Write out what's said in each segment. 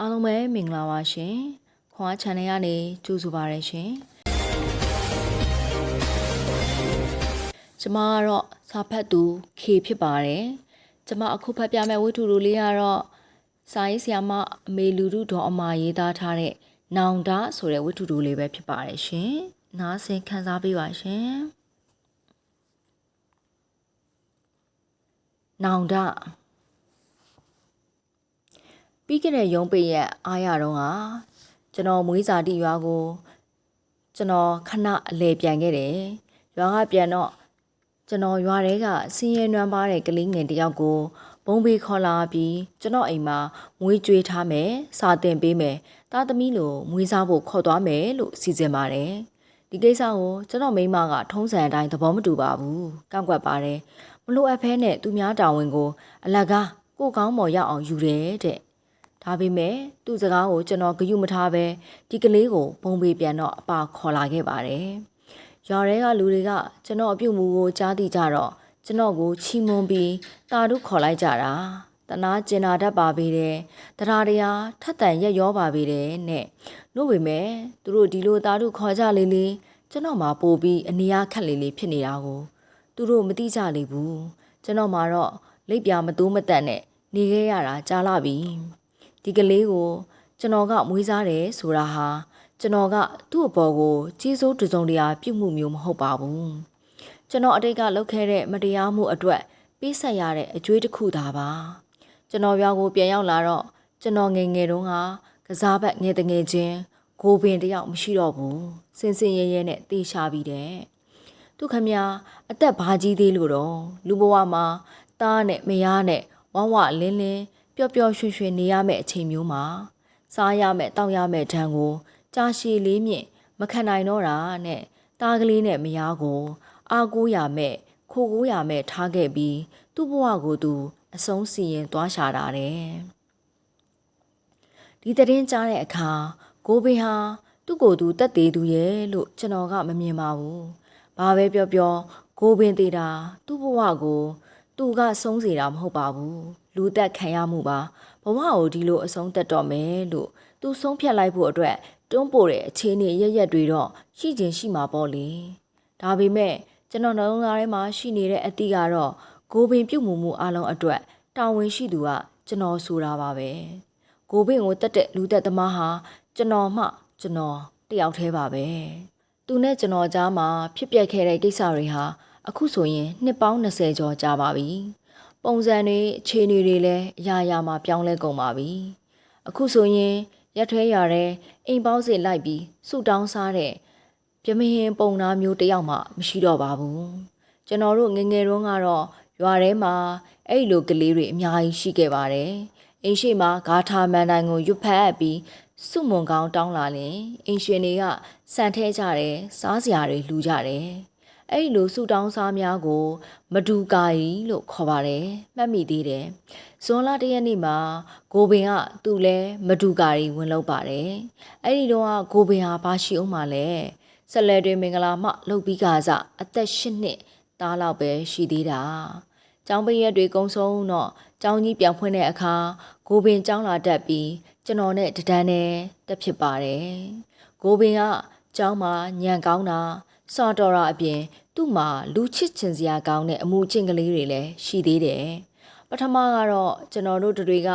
အားလုံးပဲမင်္ဂလာပါရှင်ခွန်အား channel ကနေကြိုဆိုပါရရှင်ကျမကတော့စာဖတ်သူ K ဖြစ်ပါတယ်ကျမအခုဖတ်ပြမယ့်ဝတ္ထုတို့လေးကတော့စာရေးဆရာမအမေလူတို့တော်အမရေးသားထားတဲ့နောင်တဆိုတဲ့ဝတ္ထုတို့လေးပဲဖြစ်ပါတယ်ရှင်နားဆင်ခံစားပေးပါရှင်နောင်တ ပြီးခဲ့တဲ့ရုံးပိတ်ရက်အားရတော့ကကျွန်တော်မွေးစာတိရွာကိုကျွန်တော်ခဏအလဲပြန်ခဲ့တယ်ရွာကပြန်တော့ကျွန်တော်ရွာထဲကဆင်းရဲနွမ်းပါတဲ့ကလေးငယ်တယောက်ကိုဘုံဘေးခေါ်လာပြီးကျွန်တော်အိမ်မှာမွေးကြွေးထားမယ်စာတင်ပေးမယ်တာသမီလိုမွေးစားဖို့ခေါ်သွားမယ်လို့စီစဉ်ပါတယ်ဒီကိစ္စကိုကျွန်တော်မိမကထုံးစံအတိုင်းသဘောမတူပါဘူးကန့်ကွက်ပါတယ်မလို့အဖဲနဲ့သူများတာဝန်ကို အလကားကိုကောင်းမော်ရအောင်ယူတယ်တဲ့ ဒါပေမဲ့သူ့စကားကိုကျွန်တော်ဂရုမထားပဲဒီကလေးကိုပုံပေးပြန်တော့အပါခေါ်လာခဲ့ပါတယ်။ရွာထဲကလူတွေကကျွန်တော်အပြုတ်မူကိုကြားသိကြတော့ကျွန်တော်ကိုချီးမွမ်းပြီးတာတို့ခေါ်လိုက်ကြတာ။တနာကျင်နာတတ်ပါပေတယ်။တရားတရားထက်တန်ရက်ရောပါပေတယ်နဲ့။လို့ပေမဲ့သူတို့ဒီလိုတာတို့ခေါ်ကြလေလေကျွန်တော်မှပို့ပြီးအနေရခက်လေလေဖြစ်နေတာကိုသူတို့မသိကြလေဘူး။ကျွန်တော်မှတော့လက်ပြမတိုးမတက်နဲ့နေခဲ့ရတာကြားလာပြီ။ ဒီကလေးကို ကျွန်တော်ကမွေးစားတယ်ဆိုတာဟာကျွန်တော်ကသူ့အပေါ်ကိုကြီးစိုးတစုံတရာပြုမှုမျိုးမဟုတ်ပါဘူးကျွန်တော်အတိတ်ကလုပ်ခဲ့တဲ့မတရားမှုအတွက်ပေးဆက်ရတဲ့အကျွေးတစ်ခုသာပါကျွန်တော်ရွာကိုပြန်ရောက်လာတော့ကျွန်တော်ငယ်ငယ်တုန်းကကစားဘက်ငယ်တငယ်ချင်းကိုပင်တယောက်မရှိတော့ဘူးစင်စင်ရဲရဲနဲ့တေးရှာပြီးတဲ့သူခမအသက်ဘာကြီးသေးလို့တော့လူဘဝမှာတားနဲ့မယားနဲ့ဝဝလင်းလင်း ပျော်ပျော်ရွှင်ရွှင်နေရမယ့်အချိန်မျိုးမှာစားရမယ့်တောက်ရမယ့်ဓာန်ကိုကြာရှည်လေးမြင့်မခံနိုင်တော့တာနဲ့တားကလေးနဲ့မယားကိုအာကိုးရမယ့်ခိုကိုးရမယ့်ထားခဲ့ပြီးသူ့ဘဝကိုသူအဆုံးစီရင်သွားရှာတာတဲ့ဒီတရင်ကြားတဲ့အခါကိုဘေးဟာသူ့ကိုယ်သူတက်သေးသူရဲ့လို့ကျွန်တော်ကမမြင်ပါဘူးဘာပဲပြောပြောကိုပင်သေးတာသူ့ဘဝကို သူကဆုံးစေတာမဟုတ်ပါဘူး လူသက်ခံရမှုပါဘဝကိုဒီလိုအဆုံးသက်တော့မယ်လို့သူဆုံးဖြတ်လိုက်ဖို့အတွက်တွန်းပို့တဲ့အခြေအနေရရက်တွေတော့ရှိခြင်းရှိမှာပေါ့လေဒါပေမဲ့ကျွန်တော်နှလုံးသားထဲမှာရှိနေတဲ့အသည့်ကတော့ကိုပင်ပြုတ်မှုမှုအလုံးအတွက်တာဝန်ရှိသူကကျွန်တော်ဆိုတာပါပဲကိုပင်ကိုတက်တဲ့လူသက်သမားဟာကျွန်တော်မှကျွန်တော်တယောက်တည်းပါပဲသူနဲ့ကျွန်တော်ကြားမှာဖြစ်ပျက်ခဲ့တဲ့ကိစ္စတွေဟာအခုဆိုရင်နှစ်ပေါင်း20ကျော်ကြာပါပြီ။ ပုံစံတွေအခြေအနေတွေလည်းအရာရာမှာပြောင်းလဲကုန်ပါပြီ။အခုဆိုရင်ရက်ထွဲရတဲ့အိမ်ပေါင်းစစ်လိုက်ပြီးဆူတောင်းစားတဲ့ပြမဟင်ပုံနာမျိုးတယောက်မှမရှိတော့ပါဘူး။ကျွန်တော်တို့ငငယ်တုန်းကတော့ရွာထဲမှာအဲ့လိုကလေးတွေအများကြီးရှိခဲ့ပါတယ်။အိမ်ရှိမှာဂါထာမန်တိုင်းကိုရွတ်ဖတ်အပ်ပြီးစုမွန်ကောင်းတောင်းလာရင်အိမ်ရှင်တွေကစံထဲကြတယ်စားစရာတွေလူကြတယ်။ အဲ့လိုဆူတောင်းစားများကို မဒူကာယီလို့ခေါ်ပါတယ်မှတ်မိသေးတယ်ဇွန်လတရက်နေ့မှာကိုပင်ကသူ့လဲမဒူကာယီဝင်လောက်ပါတယ်အဲ့ဒီတော့ကကိုပင်ဟာဘာရှိအောင်မလဲဆက်လက်တွေမင်္ဂလာမှလှုပ်ပြီးကစားအသက်၈နှစ်သားလောက်ပဲရှိသေးတာကျောင်းပရက်တွေကုံဆုံးတော့ကျောင်းကြီးပြောင်ဖွင့်တဲ့အခါကိုပင်ကျောင်းလာတက်ပြီးကျွန်တော်နဲ့တဒန်းနဲ့တက်ဖြစ်ပါတယ်ကိုပင်ကကျောင်းမှာညံကောင်းတာ စော်တော်ရာအပြင် သူ့မှာလူချစ်ချင်စရာကောင်းတဲ့အမှုချင်းကလေးတွေလည်းရှိသေးတယ်။ပထမကတော့ကျွန်တော်တို့တွေက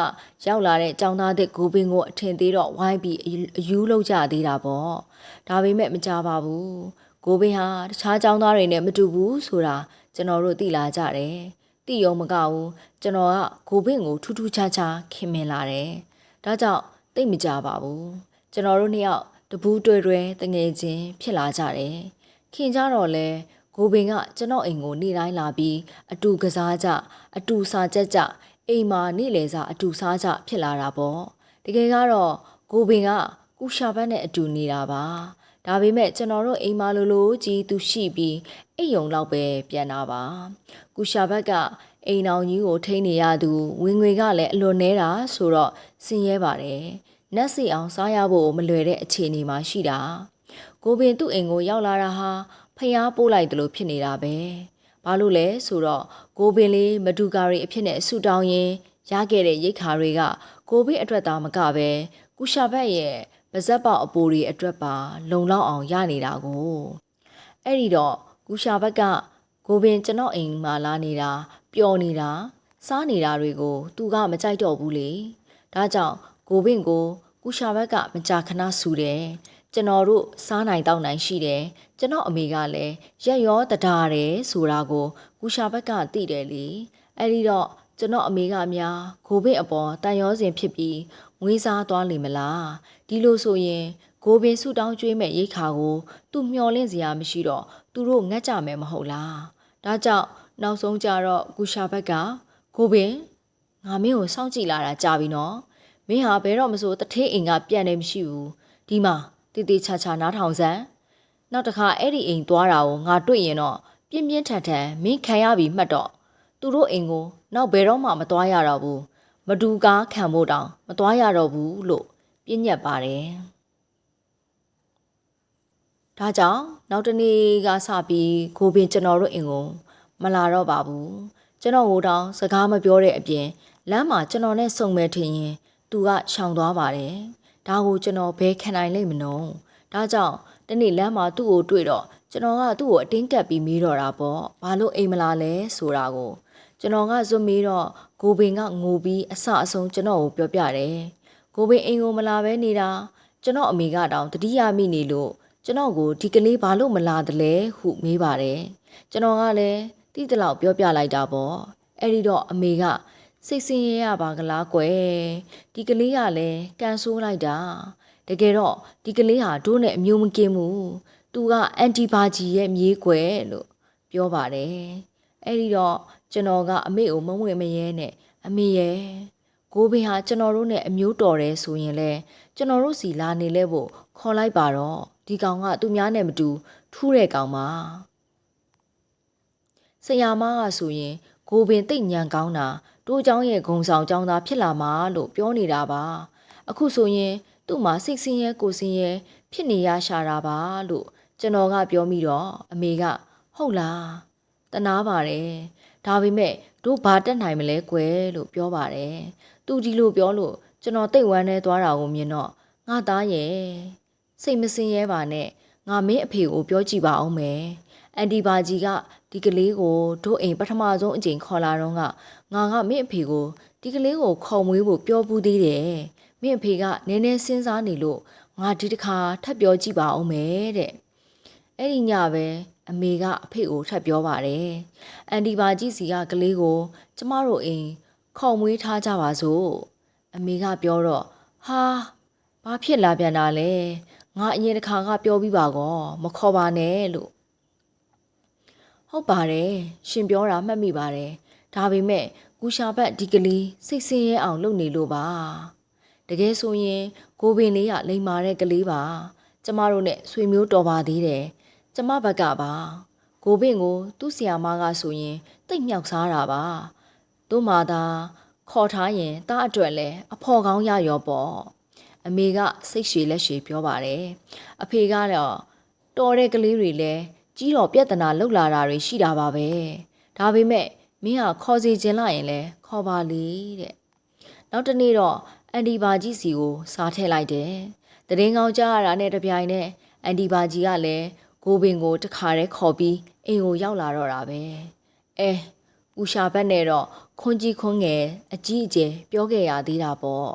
ရောက်လာတဲ့ចောင်းသားတဲ့ဂိုးပင်ကိုအထင်သေးတော့ဝိုင်းပြီးအယူလောက်ကြသေးတာပေါ့။ဒါပေမဲ့မကြပါဘူး။ဂိုးပင်ဟာတခြားចောင်းသားတွေနဲ့မတူဘူးဆိုတာကျွန်တော်တို့သိလာကြတယ်။သိရုံမကဘူးကျွန်တော်ကဂိုးပင်ကိုထူးထူးခြားခြားခင်မင်လာတယ်။ဒါကြောင့်သိမကြပါဘူး။ကျွန်တော်တို့နှစ်ယောက်တပူးတွေ့တွေ့တငယ်ချင်းဖြစ်လာကြတယ်။ ခင်ကြတော့လဲကိုပင်ကကျွန်တော်အိမ်ကိုနေ့တိုင်းလာပြီးအတူကစားကြအတူစာကြက်ကြအိမ်မှာနေ့လယ်စာအတူစားကြဖြစ်လာတာပေါ့တကယ်ကတော့ကိုပင်ကကုရှာဘတ်နဲ့အတူနေတာပါဒါပေမဲ့ကျွန်တော်တို့အိမ်မှာလိုလိုကြီးသူရှိပြီးအိမ်ယုံလောက်ပဲပြန်တာပါကုရှာဘတ်ကအိမ်အောင်ကြီးကိုထိန်းနေရသူဝင်ငွေကလည်းအလွန်နေတာဆိုတော့ဆင်းရဲပါတယ်နတ်စီအောင်စားရဖို့မလွယ်တဲ့အခြေအနေမှာရှိတာ ကိုပင်သူ့အိမ်ကိုရောက်လာတာဟာဖျားပိုးလိုက်တယ်လို့ဖြစ်နေတာပဲဘာလို့လဲဆိုတော့ကိုပင်လေးမဒူကာရီအဖြစ်နဲ့ဆူတောင်းရင်ရခဲ့တဲ့ရိတ်ခါတွေကကိုဗစ်အတွက်သာမကပဲကုရှာဘတ်ရဲ့ပါဇက်ပေါက်အပိုတွေအတွက်ပါ လုံလောက်အောင်ရနေတာကိုအဲ့ဒီတော့ကုရှာဘတ်ကကိုပင်ကျွန်တော်အိမ်မှာလာနေတာပျော်နေတာစားနေတာတွေကို သူကမကြိုက်တော့ဘူးလေဒါကြောင့်ကိုပင်ကိုကုရှာဘတ်ကမကြာခဏဆူတယ် ကျွန်တော်တို့စားနိုင်တောက်နိုင်ရှိတယ်ကျွန်တော်အမေကလည်းရက်ရောတဒါတယ်ဆိုတာကိုကုရှာဘတ်ကသိတယ်လေအဲ့ဒီတော့ကျွန်တော်အမေကများကိုဗစ်အပေါ်တန်ရောစင်ဖြစ်ပြီးငွေစားသွားလိမ့်မလားဒီလိုဆိုရင်ကိုပင်ဆူတောင်းကျွေးမဲ့ရိတ်ခါကိုသူမျောလင့်စရာမရှိတော့သူတို့ငတ်ကြမယ်မဟုတ်လားဒါကြောင့်နောက်ဆုံးကြတော့ကုရှာဘက်ကကိုပင်ငါမင်းကိုစောင့်ကြည့်လာတာကြာပြီနော်မင်းဟာဘယ်တော့မဆိုတထေးအိမ်ကပြန်နေမရှိဘူးဒီမှာ တီတီချာချာနားထောင်စမ်းနောက်တစ်ခါအဲ့ဒီအိမ်သွားတာကိုငါတွေ့ရင်တော့ပြင်းပြင်းထန်ထန်မင်းခံရပြီမှတ်တော့သူတို့အိမ်ကိုနောက်ဘယ်တော့မှမသွားရတော့ဘူးမတူကားခံဖို့တောင်မသွားရတော့ဘူးလို့ပြညတ်ပါတယ်ဒါကြောင့်နောက်တနေ့ကစပြီးကိုပင်ကျွန်တော်တို့အိမ်ကိုမလာတော့ပါဘူးကျွန်တော်ဟိုတောင်စကားမပြောတဲ့အပြင်လမ်းမှာကျွန်တော်နဲ့ဆုံမဲ့ထင်ရင်သူကရှောင်သွားပါတယ် ဒါကိုကျွန်တော်ဘယ်ခံနိုင်လိမ့်မလို့ဒါကြောင့်တနေ့လမ်းမှာသူ့ကိုတွေ့တော့ကျွန်တော်ကသူ့ကိုအတင်းကပ်ပြီးမေးတော့တာပေါ့ဘာလို့အိမ်မလာလဲဆိုတာကိုကျွန်တော်ကဇွတ်မေးတော့ကိုပင်ကငိုပြီးအဆအဆုံးကျွန်တော်ကိုပြောပြတယ်ကိုပင်အိမ်ကိုမလာဘဲနေတာကျွန်တော်အမေကတောင်တတိယမိနေလို့ကျွန်တော်ကိုဒီကလေးဘာလို့မလာတလဲဟုမေးပါတယ်ကျွန်တော်ကလည်းတိတလောက်ပြောပြလိုက်တာပေါ့အဲ့ဒီတော့အမေက စိတ်ဆင်းရဲရပါကလားကွယ်ဒီကလေးကလည်းကန်ဆိုးလိုက်တာတကယ်တော့ဒီကလေးဟာတို့နဲ့အမျိုးမကင်းဘူးသူကအန်တီဘာဂျီရဲ့မြေးကွယ်လို့ပြောပါတယ်အဲ့ဒီတော့ကျွန်တော်ကအမေကိုမဝင့်မရဲနဲ့အမေရဲ့ကိုဘင်ဟာကျွန်တော်တို့နဲ့အမျိုးတော်တယ်ဆိုရင်လဲကျွန်တော်တို့စီလာနေလဲဖို့ခေါ်လိုက်ပါတော့ဒီကောင်ကသူများနဲ့မတူထူးတဲ့ကောင်ပါဆရာမကဆိုရင်ကိုပင်တိတ်ညံကောင်းတာ တိုးเจ้าရဲ့ဂုံဆောင်เจ้าသားဖြစ်လာမှာလို့ပြောနေတာပါအခုဆိုရင်သူ့မှာစိတ်ဆင်းရဲကိုယ်ဆင်းရဲဖြစ်နေရရှာတာပါလို့ကျွန်တော်ကပြောမိတော့အမေကဟုတ်လားတနာပါတယ်ဒါပေမဲ့တို့ဘာတက်နိုင်မလဲကွယ်လို့ပြောပါတယ်သူကြီးလို့ပြောလို့ကျွန်တော်တိတ်ဝမ်းနေသွားတာကိုမြင်တော့ငါသားရဲ့စိတ်မစင်ရဲပါနဲ့ငါမင်းအဖေကိုပြောကြည့်ပါအောင်မယ် အန်တီဘာကြီးကဒီကလေးကိုတို့အိမ်ပထမဆုံးအကြိမ်ခေါ်လာတော့ကငါကမင်းအဖေကိုဒီကလေးကိုခေါ်မွေးဖို့ပြောပူးသေးတယ်မင်းအဖေကနည်းနည်းစဉ်းစားနေလို့ငါဒီတစ်ခါထပ်ပြောကြည့်ပါအောင်မယ်တဲ့အဲ့ဒီညပဲအမေကအဖေကိုထပ်ပြောပါတယ်အန်တီဘာကြီးစီကကလေးကို ကျမတို့အိမ်ခေါ်မွေးထားကြပါစို့အမေကပြောတော့ဟာဘာဖြစ်လာပြန်တာလဲငါအရင်တစ်ခါကပြောပြီးပါကောမခေါ်ပါနဲ့လို့ ဟုတ်ပါတယ်ရှင်ပြောတာမှတ်မိပါတယ်ဒါပေမဲ့ကူရှာဘတ်ဒီကလေးစိတ်ဆင်းရဲအောင်လုပ်နေလို့ပါတကယ်ဆိုရင်ကိုပင်လေးကလိမ်မာတဲ့ကလေးပါကျမတို့နဲ့ဆွေမျိုးတော်ပါသေးတယ်ကျမဘက်ကပါကိုပင်ကို သူ့ဆီယာမကဆိုရင်တိတ်မြောက်စားတာပါသူ့မှာသာခေါ်ထားရင်တားအတွက်လဲအဖော်ကောင်းရရောပေါ့အမေကစိတ်ရှည်လက်ရှည်ပြောပါတယ်အဖေကတော့တော်တဲ့ကလေးတွေလဲ ကြီးတော်ပြဿနာလှုပ်လာတာတွေရှိတာပါပဲဒါပေမဲ့မင်းဟာခေါ်စီခြင်းလိုက်ရင်လဲခေါ်ပါလေတဲ့နောက်တနေ့တော့အန်ဒီဘာကြီးစီကိုစားထည့်လိုက်တယ်တရင်ကောင်းကြားရတာနဲ့တပြိုင်နက်အန်ဒီဘာကြီးကလည်းကိုပင်ကိုတခါတည်းခေါ်ပြီးအိမ်ကိုရောက်လာတော့တာပဲအဲဦးရှာဘက်နဲ့တော့ခွန်ကြီးခွန်ငယ်အကြီးအကျယ်ပြောခဲ့ရသေးတာပေါ့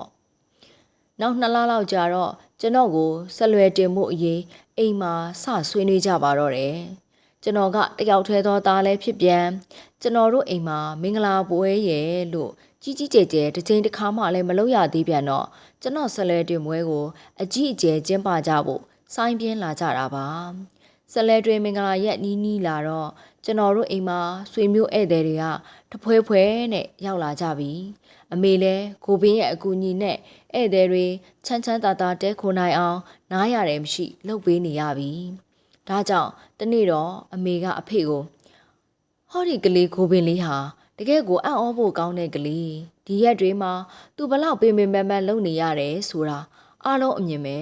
နောက်နှစ်လလောက်ကြာတော့ကျွန်တော်ကိုဆက်လွယ်တင်မှုအရေး အိမ်မှာစဆွေးနွေးကြပါတော့တယ်ကျွန်တော်ကတယောက်ထဲသောသားလဲဖြစ်ပြန်ကျွန်တော်တို့အိမ်မှာမင်္ဂလာပွဲရဲ့လို့ကြီးကြီးကျယ်ကျယ်တစ်ချိန်တစ်ခါမှလည်းမလုပ်ရသေးပြန်တော့ကျွန်တော်ဆက်လွယ်တင်ပွဲကိုအကြီးအကျယ်ကျင်းပကြဖို့စိုင်းပြင်းလာကြတာပါ ဆက်လဲတွင်မင်္ဂလာရက်နီးနီးလာတော့ကျွန်တော်တို့အိမ်မှာဆွေမျိုးဧည့်သည်တွေကတဖွဲဖွဲနဲ့ရောက်လာကြပြီအမေလဲကိုပင်းရဲ့အကူအညီနဲ့ဧည့်သည်တွေချမ်းချမ်းသာသာတဲခိုနိုင်အောင်နားရတယ်မရှိလှုပ်ပေးနေရပြီဒါကြောင့်တနေ့တော့အမေကအဖေကိုဟောဒီကလေးကိုပင်းလေးဟာတကယ်ကိုအံ့ဩဖို့ကောင်းတဲ့ကလေးဒီရက်တွေမှာသူဘလောက်ပင်ပင်ပန်းပန်းလုပ်နေရတယ်ဆိုတာအားလုံးအမြင်ပဲ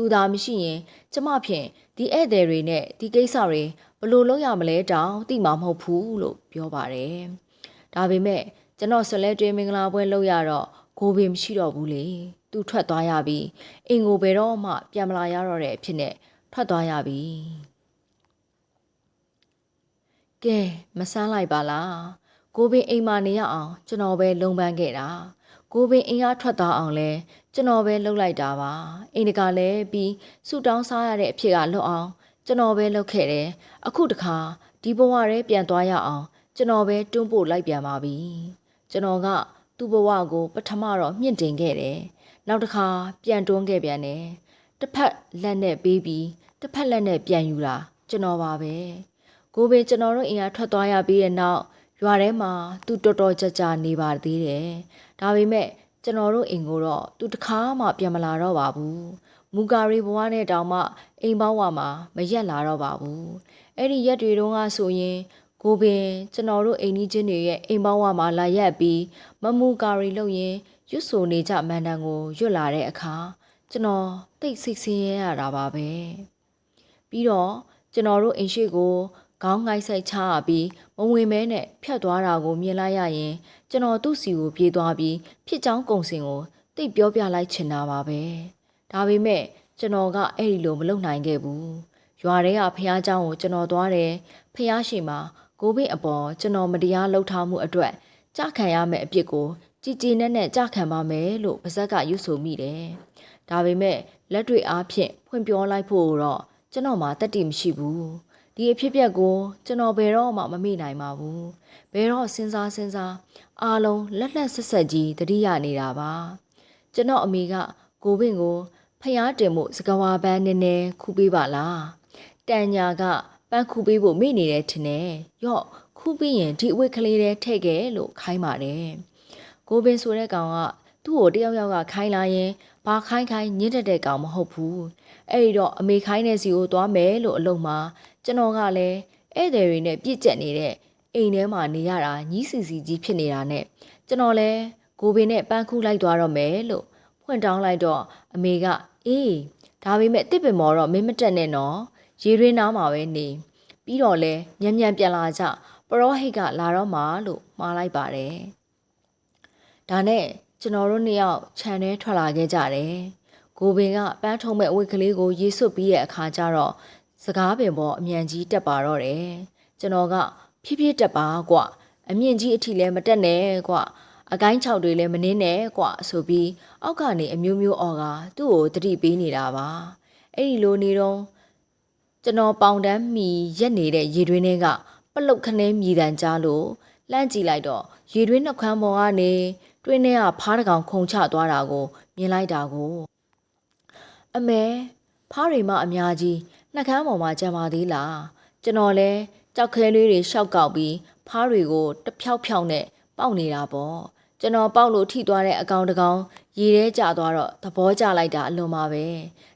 သူသာမရှိရင်ကျမဖြင့်ဒီဧည့်သည်တွေနဲ့ဒီကိစ္စတွေဘလို့လုပ်ရမလဲတောင်သိမှာမဟုတ်ဘူးလို့ပြောပါတယ်။ဒါပေမဲ့ကျွန်တော်ဆက်လက်တွင်မင်္ဂလာပွဲလုပ်ရတော့ကိုပင်မရှိတော့ဘူးလေသူထွက်သွားရပြီအင်ကိုဘယ်တော့မှပြန်မလာရတော့တဲ့အဖြစ်နဲ့ထွက်သွားရပြီကဲမဆန်းလိုက်ပါလားကိုပင်အိမ်မှာနေရအောင်ကျွန်တော်ပဲလုံပန်းခဲ့တာ ကိုပင်အိမ်ကထွက်သွားအောင်လဲကျွန်တော်ပဲလှုပ်လိုက်တာပါအိမ်တကလည်းပြီးဆူတောင်းစားရတဲ့အဖြစ်ကလွတ်အောင် ကျွန်တော်ပဲလှုပ်ခဲ့တယ်အခုတခါဒီဘဝရဲပြန်သွားရအောင် ကျွန်တော်ပဲတွန်းပို့လိုက်ပြန်ပါပြီကျွန်တော်ကသူ့ဘဝကို ပထမတော့မြင့်တင်ခဲ့တယ်နောက်တစ်ခါပြန်တွန်းခဲ့ပြန်တယ်တစ်ဖက်လက်နဲ့ပေးပြီးတစ်ဖက်လက်နဲ့ပြန်ယူတာကျွန်တော်ပါပဲကိုပင်ကျွန်တော်တို့အင်အားထွက်သွားရပြီးတဲ့နောက် ရွာထဲမှာသူတော်တော်ကြကြနေပါသေးတယ်ဒါပေမဲ့ကျွန်တော်တို့အိမ်ကိုတော့သူတခါမှပြန်မလာတော့ပါဘူးမူကာရီဘဝနဲ့တောင်မှအိမ်ပေါင်းဝမှာမရက်လာတော့ပါဘူးအဲ့ဒီရက်တွေတုန်းကဆိုရင်ကိုပင်ကျွန်တော်တို့အိမ်ကြီးချင်းတွေရဲ့အိမ်ပေါင်းဝမှာလာရက်ပြီးမမူကာရီလုပ်ရင်ရွတ်ဆိုနေကြမန်တန်ကိုရွတ်လာတဲ့အခါကျွန်တော်တိတ်ဆိတ်ဆင်းရဲရတာပါပဲပြီးတော့ကျွန်တော်တို့အိမ်ရှိကို ခေါင်းငိုက်ဆိုင်ချရပြီးမဝင်မဲနဲ့ဖြတ်သွားတာကိုမြင်လိုက်ရရင် ကျွန်တော်သူ့စီကိုပြေးသွားပြီးဖြစ်ချောင်းကုံစင်ကိုတိတ်ပြောပြလိုက်ချင်တာပါပဲဒါပေမဲ့ကျွန်တော်ကအဲ့ဒီလိုမလုပ်နိုင်ခဲ့ဘူးရွာထဲကဖះเจ้าကိုကျွန်တော်သွားတယ်ဖះရှိမှာကိုဘိအပေါ်ကျွန်တော်မတရားလှုပ်ထားမှုအတွက်ကြခံရမယ့်အပြစ်ကိုကြည်ကြည်နဲ့နဲ့ကြခံပါမယ်လို့ပါဇက်ကရွတ်ဆိုမိတယ်။ဒါပေမဲ့လက်တွေအားဖြင့်ဖွင့်ပြောလိုက်ဖို့တော့ကျွန်တော်မှတတ်တည်မရှိဘူး။ ဒီအဖြစ်ပြက်ကိုကျွန်တော်ဘယ်တော့မှမမေ့နိုင်ပါဘူး။ဘယ်တော့စဉ်းစားစဉ်းစားအားလုံးလက်လက်ဆက်ဆက်ကြီးတတိယနေတာပါ။ကျွန်တော်အမေကကိုဘင့်ကိုဖျားတင်မှုစကဝါပန်းနည်းနည်းခုပေးပါလား။တန်ညာကပန်းခုပေးဖို့မေ့နေတယ်ထင်တယ်။ယော့ခုပြီးရင်ဒီအဝတ်ကလေးတည်းထည့်ခဲ့လို့ခိုင်းပါတယ်။ကိုပင်ဆိုတဲ့ကောင်ကသူ့ကိုတယောက်ယောက်ကခိုင်းလာရင်ဘာခိုင်းခိုင်းညစ်တတ်တဲ့ကောင်မဟုတ်ဘူး။အဲ့ဒီတော့အမေခိုင်းတဲ့စီကိုသွားမယ်လို့အလုံးမှာ ကျွန်တော်ကလည်းဧည့်သည်တွေနဲ့ပြစ်ကျက်နေတဲ့အိမ်ထဲမှာနေရတာညီးစီစီကြီးဖြစ်နေတာနဲ့ကျွန်တော်လည်းကိုပင်နဲ့ပန်းခုလိုက်သွားတော့မယ်လို့ဖွင့်တောင်းလိုက်တော့အမေကအေးဒါပေမဲ့တစ်ပင်မော်တော့မင်းမတက်နဲ့နော်ရေရင်းနားမှာပဲနေပြီးတော့လဲညံ့ညံ့ပြန်လာကြပရောဟိတ်ကလာတော့မှလို့မှားလိုက်ပါတယ်ဒါနဲ့ကျွန်တော်တို့နှစ်ယောက်ခြံထဲထွက်လာခဲ့ကြတယ်ကိုပင်ကပန်းထုံမဲ့အဝတ်ကလေးကိုရေဆွတ်ပြီးရဲ့အခါကျတော့ စကားပင်ပေါ်အမြန်ကြီးတက်ပါတော့တယ်ကျွန်တော်ကဖြည်းဖြည်းတက်ပါကွအမြင့်ကြီးအထိလည်းမတက်နဲ့ကွအကိုင်း၆တွေလည်းမနှင်းနဲ့ကွဆိုပြီးအောက်ကနေအမျိုးမျိုးအော်ကသူ့ကိုတတိပေးနေတာပါအဲ့ဒီလိုနေတော့ကျွန်တော်ပေါင်တန်းမီရက်နေတဲ့ရေတွင်းထဲကပလုတ်ခနဲမြည်တန်ကြားလို့လှမ်းကြည့်လိုက်တော့ရေတွင်းနှုတ်ခမ်းပေါ်ကနေတွင်းထဲကဖားတကောင်ခုန်ချသွားတာကို မြင်လိုက်တာကို အမဲဖားတွေမှအများကြီး နှက်ခမ်းပေါ်မှာကြံပါသေးလားကျွန်တော်လဲကြောက်ခဲလေးတွေရှောက်ကောက်ပြီးဖားတွေကိုတဖြောက်ဖြောက်နဲ့ပေါက်နေတာပေါ့ကျွန်တော်ပေါက်လို့ထိသွားတဲ့အကောင်တကောင်ရေထဲကျသွားတော့သဘောကျလိုက်တာအလွန်ပါပဲ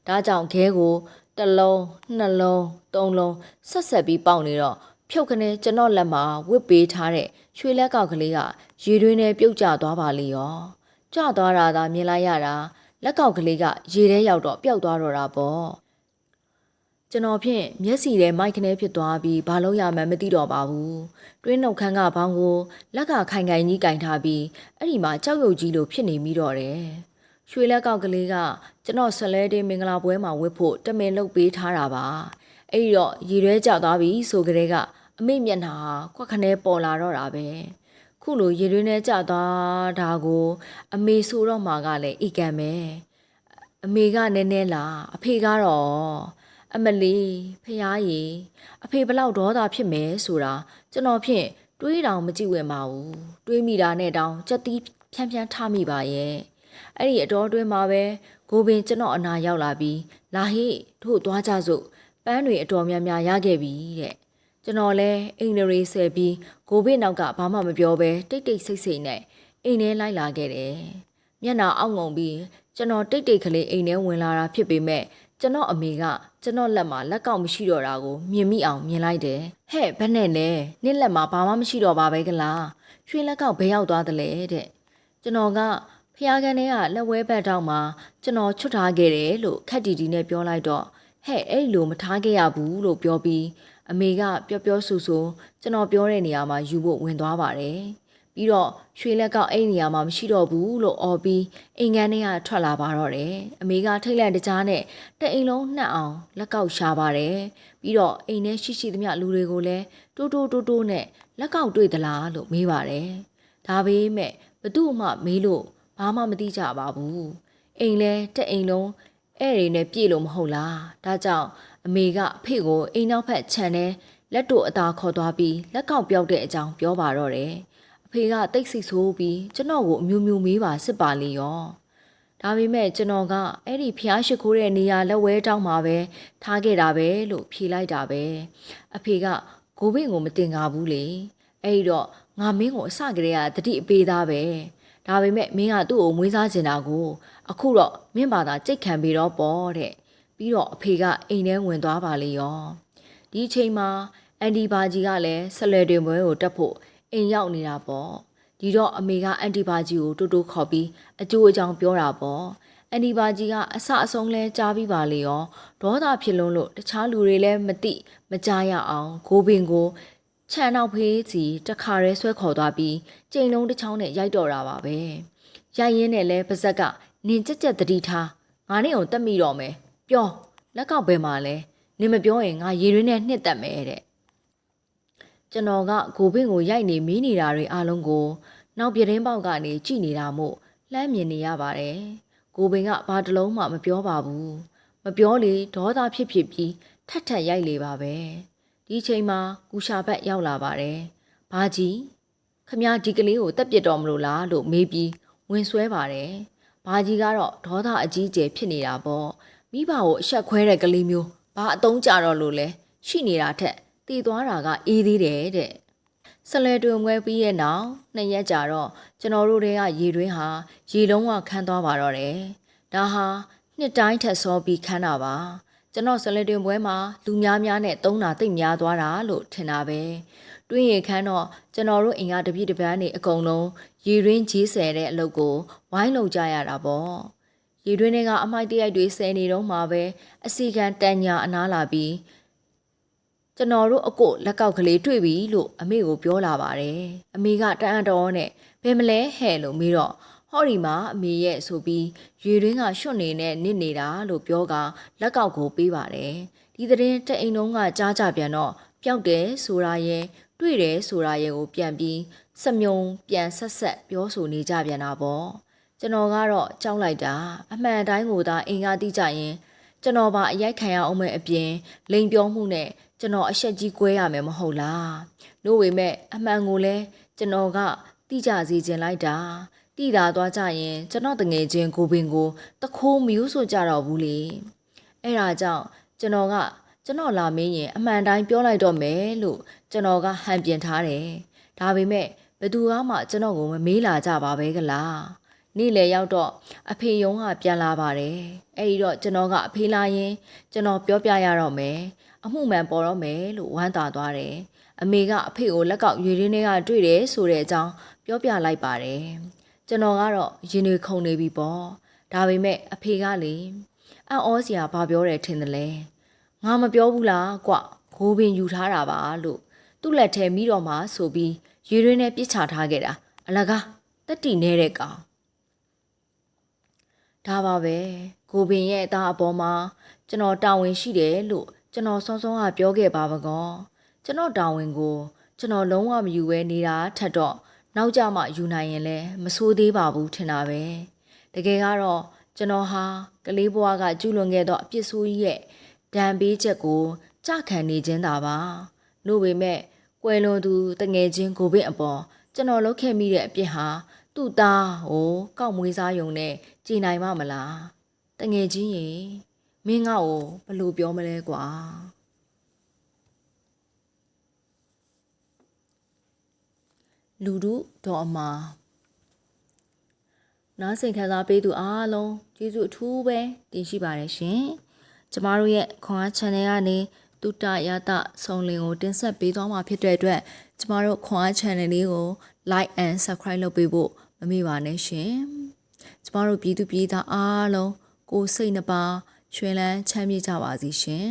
ဒါကြောင့်ခဲကိုတစ်လုံးနှစ်လုံးသုံးလုံးဆက်ဆက်ပြီးပေါက်နေတော့ဖြုတ်ခနဲ့ကျွန်တော်လက်မှာဝစ်ပေးထားတဲ့ရွှေလက်ကောက်ကလေးကရေတွင်းထဲပြုတ်ကျသွားပါလေရောကျသွားတာသာမြင်လိုက်ရတာလက်ကောက်ကလေးကရေထဲရောက်တော့ပျောက်သွားတော့တာပေါ့ ကျွန်တော်ဖြင့်မျက်စီထဲမိုက်ခနဲဖြစ်သွားပြီးဘာလို့ရမှန်းမသိတော့ပါဘူးတွင်းနှုတ်ခမ်းကဘောင်းကိုလက်ကခိုင်ခိုင်ကြီးကင်ထားပြီးအဲ့ဒီမှာကြောက်ရွံ့ကြီးလိုဖြစ်နေမိတော့တယ်ရွှေလက်ကောက်ကလေးကကျွန်တော်ဆက်လဲတဲ့မင်္ဂလာပွဲမှာဝတ်ဖို့တမင်လုပ်ပေးထားတာပါအဲ့ဒီတော့ရေထဲကျသွားပြီဆိုကြတဲ့ကအမိမျက်နှာဟာခွက်ခနဲပေါ်လာတော့တာပဲခုလိုရေတွင်းထဲကျသွားတာကို အမေဆိုတော့မှကလည်းအိတ်ကံပဲအမေကနည်းနည်းလားအဖေကတော့ အမလီဖះရီအဖေဘလောက်ဒေါသဖြစ်မယ်ဆိုတာကျွန်တော်ဖြင့်တွေးတောင်မကြည့်ဝင်ပါဘူးတွေးမိတာနဲ့တောင်ကြက်တီးဖြန်းဖြန်းထမိပါရဲ့အဲ့ဒီအတော်တွင်းမှာပဲကိုပင်ကျွန်တော်အနာရောက်လာပြီးလာဟိတို့သွားကြစို့ပန်းတွေအတော်များများရခဲ့ပြီတဲ့ကျွန်တော်လဲအိမ်နရီဆယ်ပြီးကိုဘေးနောက်ကဘာမှမပြောဘဲတိတ်တိတ်ဆိတ်ဆိတ်နဲ့အိမ်ထဲလိုက်လာခဲ့တယ်မျက်နှာအောက်ငုံပြီးကျွန်တော်တိတ်တိတ်ကလေးအိမ်ထဲဝင်လာတာဖြစ်ပေမဲ့ ကျွန်တော်အမေကကျွန်တော်လက်မှာလက်ကောက်မရှိတော့တာကိုမြင်မိအောင်မြင်လိုက်တယ်ဟဲ့ဘယ်နဲ့လဲနင့်လက်မှာဘာမှမရှိတော့ပါပဲကလားရွှေလက်ကောက်ဘယ်ရောက်သွားသလဲတဲ့ကျွန်တော်ကဖျားကန်ထဲကလက်ဝဲဘက်တောက်မှာကျွန်တော်ချွတ်ထားခဲ့တယ်လို့ခက်တီတီနဲ့ပြောလိုက်တော့ဟဲ့အဲ့လိုမထားခဲ့ရဘူးလို့ပြောပြီးအမေကပျော့ပျော့ဆူဆူကျွန်တော်ပြောတဲ့နေရာမှာယူဖို့ဝင်သွားပါတယ် ပြီးတော့ရွှေလက်ကောက်အဲ့နေရာမှာမရှိတော့ဘူးလို့អော်ပြီးအိမ်ကန်းထဲကထွက်လာပါတော့တယ်အမေကထိတ်လန့်တကြားနဲ့တအိမ်လုံးနှက်အောင်လက်ကောက်ရှာပါတယ်ပြီးတော့အိမ်ထဲရှိရှိသမျှလူတွေကိုလည်းတိုးတိုးတိုးတိုးနဲ့လက်ကောက်တွေ့သလားလို့မေးပါတယ်ဒါပေမဲ့ဘသူမှမေးလို့ဘာမှမသိကြပါဘူးအိမ်လဲတအိမ်လုံးအဲ့တွေနဲ့ပြေလို့မဟုတ်လားဒါကြောင့်အမေကအဖေကိုအိမ်နောက်ဖက်ခြံထဲလက်တို့အသာခေါ်သွားပြီးလက်ကောက်ပြောက်တဲ့အကြောင်းပြောပါတော့တယ်အ ဖေကတိတ်ဆိတ်ဆိုးပြီးကျွန်တော်ကိုအမျိုးမျိုးမေးပါစစ်ပါလေရောဒါပေမဲ့ကျွန်တော်ကအဲ့ဒီဖျားရှိခိုးတဲ့နေရာလက်ဝဲတောင်းမှာပဲထားခဲ့တာပဲလို့ဖြေလိုက်တာပဲအဖေကကိုဘင့်ကိုမတင်ကားဘူးလေအဲ့ဒီတော့ငါမင်းကိုအစကတည်းကတတိအပေးသားပဲဒါပေမဲ့မင်းကသူ့ကိုမွေးစားချင်တာကိုအခုတော့မင်းဘာသာကြိတ်ခံပြီးတော့ပေါ့တဲ့ပြီးတော့အဖေကအိမ်ထဲဝင်သွားပါလေရောဒီအချိန်မှာအန်ဒီဘာဂျီကလည်းဆလွယ်တွင်ပွဲကိုတက်ဖို့ အိမ်ရောက်နေတာပေါ့ဒီတော့အမေကအန်တီဘာဂျီကိုတူတူခေါ်ပြီးအကျိုးအကြောင်းပြောတာပေါ့အန်ဒီဘာဂျီကအဆအဆုံးလဲကြားပြီးပါလေရောဒေါသဖြစ်လွန်းလို့တခြားလူတွေလည်းမသိမကြားရအောင်ကိုပင်ကိုခြံနောက်ဖေးစီတခါရဲဆွဲခေါ်သွားပြီးကြိမ်လုံးတစ်ချောင်းနဲ့ရိုက်တော့တာပါပဲရိုက်ရင်းနဲ့လဲပါဇက်ကနင်ကြက်ကြက်တတိထားငါနဲ့ုံတက်မိတော့မယ်ပြောလက်ကောက်ပဲမှာလဲနင်မပြောရင်ငါရေရင်းနဲ့နှစ်သက်မယ်တဲ့ ကျွန်တော်ကကိုပင်ကိုရိုက်နေမီးနေတာတွေအားလုံးကို နောက်ပြတင်းပေါက်ကနေကြည်နေတာမို့လှမ်းမြင်နေရပါတယ်ကိုပင်ကဘာတလုံးမှမပြောပါဘူးမပြောလေဒေါသဖြစ်ဖြစ်ပြီးထက်ထက်ရိုက်လေပါပဲဒီချိန်မှာကူရှာဘက်ရောက်လာပါတယ်ဘာကြီးခမဒီကလေးကိုတက်ပြစ်တော်မလို့လားလို့မေးပြီးဝင်ဆွဲပါတယ်ဘာကြီးကတော့ဒေါသအကြီးအကျယ်ဖြစ်နေတာပေါ့မိဘကိုအဆက်ခွဲတဲ့ကလေးမျိုးဘာအတုံးကြတော့လို့လဲရှိနေတာထက် တည်သွားတာကအေးသေးတယ်တဲ့ဆလဲတွင်ငွဲပြီးရဲ့နောက်နှစ်ရက်ကြာတော့ကျွန်တော်တို့တွေကရေတွင်းဟာရေလုံးဝခန်းသွားပါတော့တယ်ဒါဟာနှစ်တိုင်းထက်စောပြီးခန်းတာပါကျွန်တော်ဆလဲတွင်ပွဲမှာလူများများနဲ့သုံးတာတိတ်များသွားတာလို့ထင်တာပဲတွင်းရခန်းတော့ကျွန်တော်တို့အိမ်ကတပြည့်တပန်းနေအကုန်လုံးရေရင်းကြီးဆယ်တဲ့အလုပ်ကိုဝိုင်းလုံကြရတာပေါ့ရေတွင်းတွေကအမိုက်တရိုက်တွေဆယ်နေတော့မှပဲအစီကံတန်ညာအနားလာပြီး ကျွန်တော်တို့အကိုလက်ကောက်ကလေးတွေ့ပြီလို့အမေကိုပြောလာပါတယ်အမေကတန်အံ့တော်နဲ့ဘယ်မလဲဟဲ့လို့မေးတော့ဟောဒီမှာအမေရဲ့ဆိုပြီးရေတွင်းကရွှွတ်နေနဲ့နစ်နေတာလို့ပြောကလက်ကောက်ကိုပေးပါတယ်ဒီသတင်းတအိမ်လုံးကကြားကြပြန်တော့ပျောက်တယ်ဆိုတာရဲ့တွေ့တယ်ဆိုတာရဲ့ကိုပြန်ပြီးစမြုံပြန်ဆက်ဆက်ပြောဆိုနေကြပြန်တာပေါ့ကျွန်တော်ကတော့ကြောက်လိုက်တာအမှန်တိုင်းကိုသာအင်ကားတိကြရင်ကျွန်တော်ပါအရိုက်ခံရအောင်မဲ့အပြင်လိန်ပြောမှုနဲ့ ကျွန်တော်အဆက်ကြီးကွဲရမယ်မဟုတ်လားလို့ဝေမဲ့အမှန်ကိုလဲကျွန်တော်ကတိကြစီခြင်းလိုက်တာတိတာသွားကြရင်ကျွန်တော်တငယ်ချင်းကိုပင်ကိုတခိုးမယူဆိုကြတော့ဘူးလေအဲ့ဒါကြောင့်ကျွန်တော်ကကျွန်တော်လာမင်းရင်အမှန်တိုင်းပြောလိုက်တော့မယ်လို့ကျွန်တော်ကဟန်ပြင်ထားတယ်ဒါပေမဲ့ဘသူကမှကျွန်တော်ကိုမမေးလာကြပါပဲကလားနေ့လေရောက်တော့အဖေယုံကပြန်လာပါတယ်အဲ့ဒီတော့ကျွန်တော်ကအဖေလာရင်ကျွန်တော်ပြောပြရတော့မယ် အမှုမှန်ပေါ်တော့မယ်လို့ဝမ်းသာသွားတယ်အမေကအဖေကိုလက်ကောက်ရွေရင်းတွေကတွေ့တယ်ဆိုတဲ့အကြောင်းပြောပြလိုက်ပါတယ်ကျွန်တော်ကတော့ရင်တွေခုန်နေပြီပေါ့ဒါပေမဲ့အဖေကလေအံ့ဩစရာဘာပြောတယ်ထင်တယ်လဲငါမပြောဘူးလားကွဂိုးပင်ယူထားတာပါလို့သူ့လက်ထဲမိတော့မှဆိုပြီးရေရင်းနဲ့ပြစ်ချထားခဲ့တာအလကားတက်တီနေတဲ့ကောင်ဒါပါပဲကိုပင်ရဲ့အသားအပေါ်မှာကျွန်တော်တာဝန်ရှိတယ်လို့ ကျွန်တော်စောစောကပြောခဲ့ပါပကောကျွန်တော်တာဝန်ကို ကျွန်တော်လုံးဝမယူဘဲနေတာထက်တော့နောက်ကြမှယူနိုင်ရင်လည်းမဆိုးသေးပါဘူးထင်တာပဲတကယ်ကတော့ကျွန်တော်ဟာကလေးဘွားကကျူးလွန်ခဲ့သောအပြစ်ဆိုးကြီးရဲ့ဒဏ်ပေးချက်ကိုကြခံနေခြင်းသာပါလို့ပေမဲ့ကွယ်လွန်သူတငယ်ချင်းကိုဘင့်အပေါ်ကျွန်တော်လုပ်ခဲ့မိတဲ့အပြစ်ဟာသူ့သားဟိုကောက်မွေးစားယုံနဲ့ကြည်နိုင်မမလားတငယ်ချင်းရေ မင်းငါ့ကိုဘယ်လိုပြောမလဲကွာလူတို့တော်အမာနားဆင်ခံစားပေးသူအားလုံးကျေးဇူးအထူးပဲတင်ရှိပါတယ်ရှင်ကျမတို့ရဲ့ခွန်အား channel ကနေတုတရတဆုံလင်ကိုတင်ဆက်ပေးသွားမှာဖြစ်တဲ့အတွက်ကျမတို့ခွန်အား channel လေးကို like and subscribe လုပ်ပေးဖို့မမေ့ပါနဲ့ရှင်ကျမတို့ပြည်သူပြည်သားအားလုံးကိုစိတ်နှပါ ရွှင်လန်းချမ်းမြေ့ကြပါစေရှင်